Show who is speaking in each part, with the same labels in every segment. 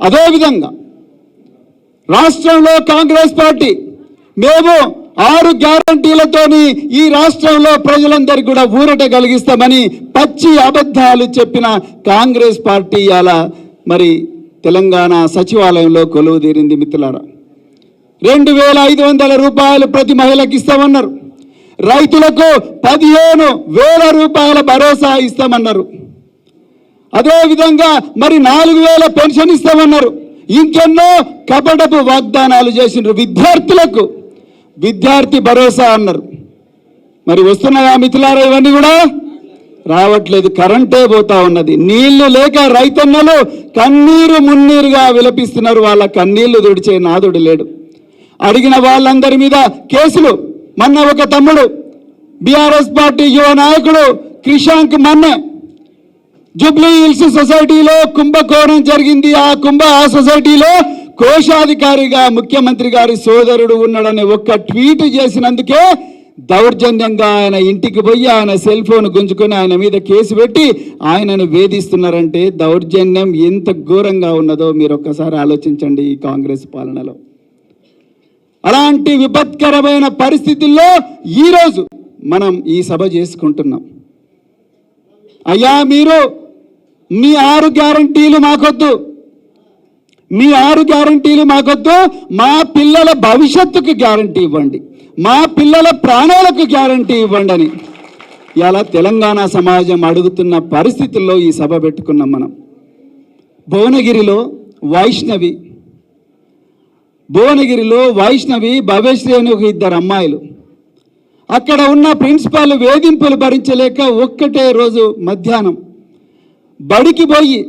Speaker 1: అదేవిధంగా రాష్ట్రంలో కాంగ్రెస్ పార్టీ మేము ఆరు గ్యారంటీలతోని ఈ రాష్ట్రంలో ప్రజలందరికీ కూడా ఊరట కలిగిస్తామని పచ్చి అబద్ధాలు చెప్పిన కాంగ్రెస్ పార్టీ అలా మరి తెలంగాణ సచివాలయంలో కొలువు తీరింది మిత్రులారా. రెండు వేల ఐదు వందల రూపాయలు ప్రతి మహిళకి ఇస్తామన్నారు. రైతులకు పదిహేను వేల రూపాయల భరోసా ఇస్తామన్నారు. అదేవిధంగా మరి నాలుగు వేల పెన్షన్ ఇస్తామన్నారు. ఇంకెన్నో కపటపు వాగ్దానాలు చేసిండ్రు విద్యార్థులకు. విద్యార్థి భరోసా అన్నారు. మరి వస్తున్నాయా మిథులారా ఇవన్నీ కూడా? రావట్లేదు కరెంటే పోతా ఉన్నది. నీళ్ళు లేక రైతన్నలు కన్నీరు మున్నీరుగా విలపిస్తున్నారు. వాళ్ళ కన్నీళ్ళు తుడిచే నాదుడు లేడు. అడిగిన వాళ్ళందరి మీద కేసులు. మొన్న ఒక తమ్ముడు బీఆర్ఎస్ పార్టీ యువ నాయకుడు క్రిషాంక్ మన్నే. జూబ్లీ హిల్స్ సొసైటీలో కుంభకోణం జరిగింది. ఆ కుంభ ఆ సొసైటీలో కోశాధికారిగా ముఖ్యమంత్రి గారి సోదరుడు ఉన్నాడని ఒక్క ట్వీట్ చేసినందుకే దౌర్జన్యంగా ఆయన ఇంటికి పోయి ఆయన సెల్ ఫోన్ గుంజుకొని ఆయన మీద కేసు పెట్టి ఆయనను వేధిస్తున్నారంటే దౌర్జన్యం ఎంత ఘోరంగా ఉన్నదో మీరు ఒక్కసారి ఆలోచించండి ఈ కాంగ్రెస్ పాలనలో. అలాంటి విపత్కరమైన పరిస్థితుల్లో ఈరోజు మనం ఈ సభ చేసుకుంటున్నాం. అయ్యా మీరు మీ ఆరు గ్యారంటీలు మాకొద్దు. మీ ఆరు గ్యారంటీలు మాకొద్దు. మా పిల్లల భవిష్యత్తుకు గ్యారంటీ ఇవ్వండి. మా పిల్లల ప్రాణాలకు గ్యారంటీ ఇవ్వండి అని ఇలా తెలంగాణ సమాజం అడుగుతున్న పరిస్థితుల్లో ఈ సభ పెట్టుకున్నాం మనం. భువనగిరిలో వైష్ణవి భువనగిరిలో వైష్ణవి భవ్యశ్రీ అని ఒక ఇద్దరు అమ్మాయిలు. అక్కడ ఉన్న ప్రిన్సిపాల్ వేధింపులు భరించలేక ఒక్కటే రోజు మధ్యాహ్నం బడికి పోయి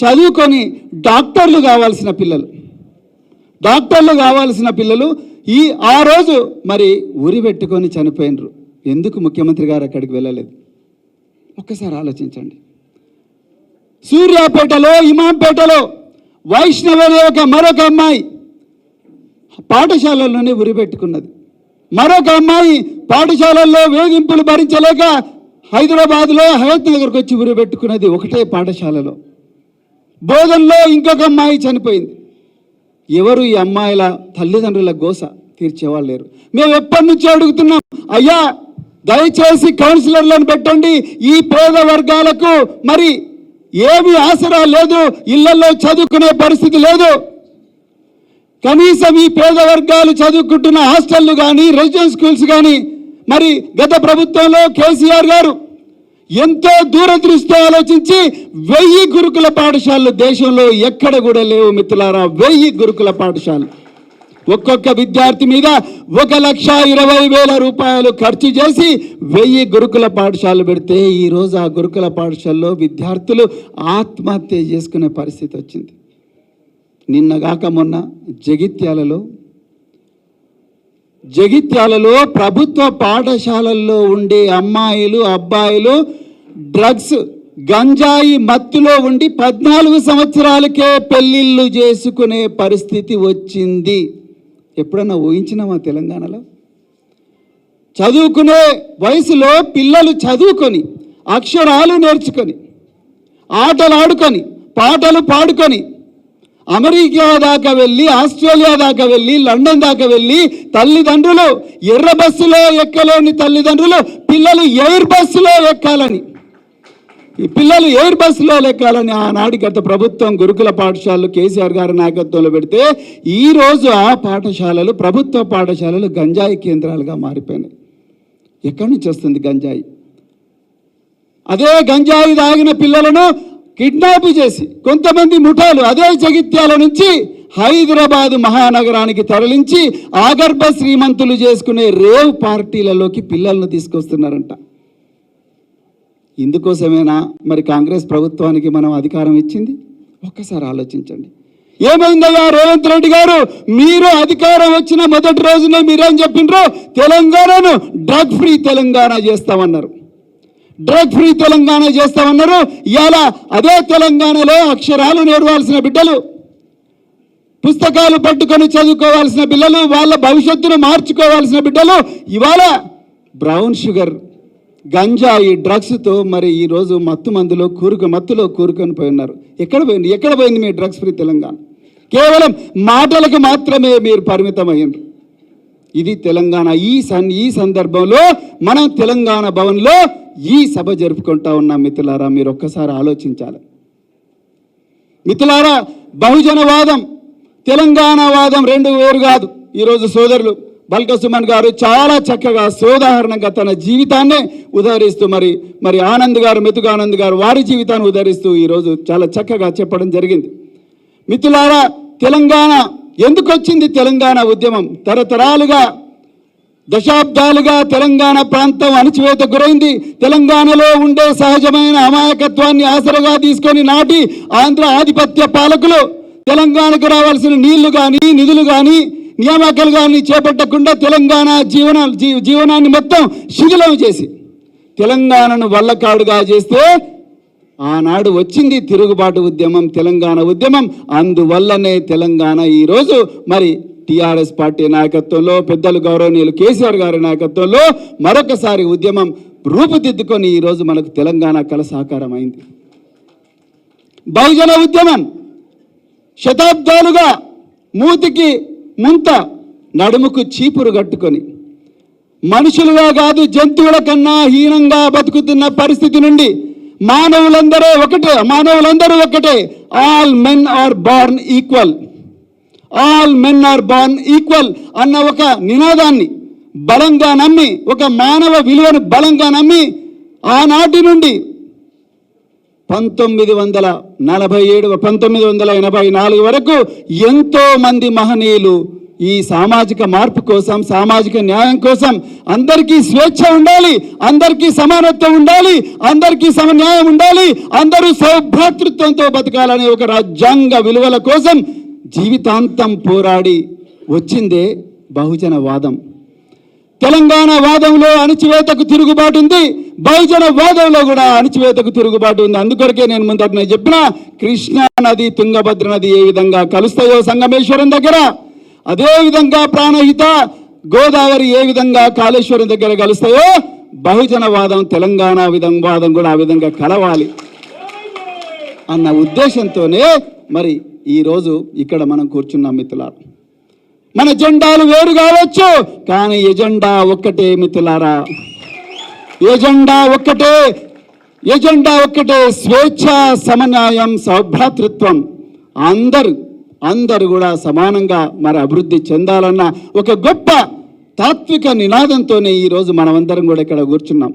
Speaker 1: చదువుకొని డాక్టర్లు కావాల్సిన పిల్లలు. డాక్టర్లు కావాల్సిన పిల్లలు ఈ ఆ రోజు మరి ఉరి పెట్టుకొని చనిపోయినరు. ఎందుకు ముఖ్యమంత్రి గారు అక్కడికి వెళ్ళలేదు? ఒక్కసారి ఆలోచించండి. సూర్యాపేటలో ఇమాంపేటలో వైష్ణవ అనే ఒక మరొక అమ్మాయి పాఠశాలలోనే ఉరి పెట్టుకున్నది. మరొక అమ్మాయి పాఠశాలల్లో వేధింపులు భరించలేక హైదరాబాద్లో హయత్ నగర్కి వచ్చి ఉరి పెట్టుకున్నది ఒకటే పాఠశాలలో. బోధనలో ఇంకొక అమ్మాయి చనిపోయింది. ఎవరు ఈ అమ్మాయిల తల్లిదండ్రుల గోస? తీర్చేవాళ్ళు లేరు. మేము ఎప్పటి నుంచో అడుగుతున్నాం అయ్యా దయచేసి కౌన్సిలర్లను పెట్టండి. ఈ పేద వర్గాలకు మరి ఏమి ఆసరా లేదు. ఇళ్ళలో చదువుకునే పరిస్థితి లేదు. కనీసం ఈ పేద వర్గాలు చదువుకుంటున్న హాస్టళ్ళు కానీ రెసిడెన్స్ స్కూల్స్ కానీ మరి గత ప్రభుత్వంలో కేసీఆర్ గారు ఎంతో దూరదృష్టితో ఆలోచించి వెయ్యి గురుకుల పాఠశాలలు దేశంలో ఎక్కడ కూడా లేవు మిత్రులారా వెయ్యి గురుకుల పాఠశాలలు. ఒక్కొక్క విద్యార్థి మీద ఒక లక్ష ఇరవై వేల రూపాయలు ఖర్చు చేసి వెయ్యి గురుకుల పాఠశాలలు పెడితే ఈరోజు ఆ గురుకుల పాఠశాలలో విద్యార్థులు ఆత్మహత్య చేసుకునే పరిస్థితి వచ్చింది. నిన్నగాక మొన్న జగిత్యాలలో జగిత్యాలలో ప్రభుత్వ పాఠశాలల్లో ఉండే అమ్మాయిలు అబ్బాయిలు డ్రగ్స్ గంజాయి మత్తులో ఉండి పద్నాలుగు సంవత్సరాలకే పెళ్ళిళ్ళు చేసుకునే పరిస్థితి వచ్చింది. ఎప్పుడన్నా ఊహించినామా తెలంగాణలో? చదువుకునే వయసులో పిల్లలు చదువుకొని అక్షరాలు నేర్చుకొని ఆటలు ఆడుకొని పాటలు పాడుకొని అమెరికా దాకా వెళ్ళి ఆస్ట్రేలియా దాకా వెళ్ళి లండన్ దాకా వెళ్ళి తల్లిదండ్రులు ఎర్ర బస్సులో ఎక్కలేని తల్లిదండ్రులు పిల్లలు ఎయిర్ బస్సులో ఎక్కాలని. ఈ పిల్లలు ఎయిర్ బస్సులో ఎక్కాలని ఆనాటి గత ప్రభుత్వం గురుకుల పాఠశాలలు కేసీఆర్ గారి నాయకత్వంలో పెడితే ఈరోజు ఆ పాఠశాలలు ప్రభుత్వ పాఠశాలలు గంజాయి కేంద్రాలుగా మారిపోయినాయి. ఎక్కడి నుంచి వస్తుంది గంజాయి? అదే గంజాయి తాగిన పిల్లలను కిడ్నాప్ చేసి కొంతమంది ముఠాలు అదే జగిత్యాల నుంచి హైదరాబాదు మహానగరానికి తరలించి ఆగర్భ శ్రీమంతులు చేసుకునే రేవ్ పార్టీలలోకి పిల్లలను తీసుకొస్తున్నారంట. ఇందుకోసమేనా మరి కాంగ్రెస్ ప్రభుత్వానికి మనం అధికారం ఇచ్చింది? ఒక్కసారి ఆలోచించండి. ఏమైందయ్యా రేవంత్ రెడ్డి గారు? మీరు అధికారం వచ్చిన మొదటి రోజునే మీరేం చెప్పిండ్రు? తెలంగాణను డ్రగ్ ఫ్రీ తెలంగాణ చేస్తామన్నారు. డ్రగ్ ఫ్రీ తెలంగాణ చేస్తామన్నారు. ఇవాళ అదే తెలంగాణలో అక్షరాలు నేర్వాల్సిన బిడ్డలు పుస్తకాలు పట్టుకొని చదువుకోవాల్సిన పిల్లలు వాళ్ళ భవిష్యత్తును మార్చుకోవాల్సిన బిడ్డలు ఇవాళ బ్రౌన్ షుగర్ గంజాయి డ్రగ్స్తో మరి ఈరోజు మత్తు మందులో కూరుకు మత్తులో కూరుకొని పోయి ఉన్నారు. ఎక్కడ పోయింది? ఎక్కడ పోయింది మీ డ్రగ్స్ ఫ్రీ తెలంగాణ? కేవలం మాటలకు మాత్రమే మీరు పరిమితమయ్యారు ఇది తెలంగాణ. ఈ సన్ ఈ సందర్భంలో మనం తెలంగాణ భవన్లో ఈ సభ జరుపుకుంటా ఉన్న మిత్రులారా మీరు ఒక్కసారి ఆలోచించాలి. మిత్రులారా బహుజనవాదం తెలంగాణ వాదం రెండు వేరు కాదు. ఈరోజు సోదరులు బల్క సుమన్ గారు చాలా చక్కగా సోదాహరణంగా తన జీవితాన్నే ఉదహరిస్తూ మరి మరి ఆనంద్ గారు మెతుగానంద్ గారు వారి జీవితాన్ని ఉదహరిస్తూ ఈరోజు చాలా చక్కగా చెప్పడం జరిగింది. మిత్రులారా తెలంగాణ ఎందుకు వచ్చింది? తెలంగాణ ఉద్యమం తరతరాలుగా దశాబ్దాలుగా తెలంగాణ ప్రాంతం అణచివేత గురైంది. తెలంగాణలో ఉండే సహజమైన అమాయకత్వాన్ని ఆసరగా తీసుకొని నాటి ఆంధ్ర ఆధిపత్య పాలకులు తెలంగాణకు రావాల్సిన నీళ్ళు కానీ నిధులు కానీ నియామకాలు కానీ చేపట్టకుండా తెలంగాణ జీవన జీవనాన్ని మొత్తం శిథిలం చేసి తెలంగాణను వల్లకాడుగా చేస్తే ఆనాడు వచ్చింది తిరుగుబాటు ఉద్యమం తెలంగాణ ఉద్యమం. అందువల్లనే తెలంగాణ ఈరోజు మరి టిఆర్ఎస్ పార్టీ నాయకత్వంలో పెద్దలు గౌరవనీయులు కేసీఆర్ గారి నాయకత్వంలో మరొకసారి ఉద్యమం రూపుదిద్దుకొని ఈరోజు మనకు తెలంగాణ కల సాకారం అయింది బహుజన ఉద్యమం శతాబ్దాలుగా మూతికి ముంత నడుముకు చీపురు కట్టుకొని మనుషులుగా కాదు జంతువుల కన్నా హీనంగా బతుకుతున్న పరిస్థితి నుండి మానవులందరూ ఒకటే మానవులందరూ ఒకటే all men are born equal. All men are born equal అన్న ఒక నినాదాన్ని బలంగా నమ్మి ఒక మానవ విలువను బలంగా నమ్మి ఆనాటి నుండి పంతొమ్మిది వందల నలభై ఏడు పంతొమ్మిది వందల ఎనభై నాలుగు వరకు ఎంతో మంది మహనీయులు ఈ సామాజిక మార్పు కోసం సామాజిక న్యాయం కోసం అందరికీ స్వేచ్ఛ ఉండాలి అందరికీ సమానత్వం ఉండాలి అందరికీ సమన్యాయం ఉండాలి అందరూ సౌభ్రాతృత్వంతో బతకాలనే ఒక రాజ్యాంగ విలువల కోసం జీవితాంతం పోరాడి వచ్చిందే బహుజన వాదం తెలంగాణ వాదంలో అణచివేతకు తిరుగుబాటు ఉంది బహుజన వాదంలో కూడా అణచివేతకు తిరుగుబాటు ఉంది. అందుకొరకే నేను ముందట చెప్పిన కృష్ణా నది తుంగభద్ర నది ఏ విధంగా కలుస్తాయో సంగమేశ్వరం దగ్గర అదే విధంగా ప్రాణహిత గోదావరి ఏ విధంగా కాళేశ్వరం దగ్గర కలుస్తాయో బహుజన వాదం తెలంగాణ విధం వాదం కూడా ఆ విధంగా కలవాలి అన్న ఉద్దేశంతోనే మరి ఈరోజు ఇక్కడ మనం కూర్చున్నాం మిత్రులారా. మన జెండాలు వేరు కావచ్చు కానీ ఎజెండా ఒక్కటే మిత్రులారా. ఎజెండా ఒక్కటే ఎజెండా ఒక్కటే స్వేచ్ఛ సమన్యాయం సౌభ్రాతృత్వం. అందరు అందరు కూడా సమానంగా మరి అభివృద్ధి చెందాలన్న ఒక గొప్ప తాత్విక నినాదంతోనే ఈరోజు మనమందరం కూడా ఇక్కడ కూర్చున్నాం.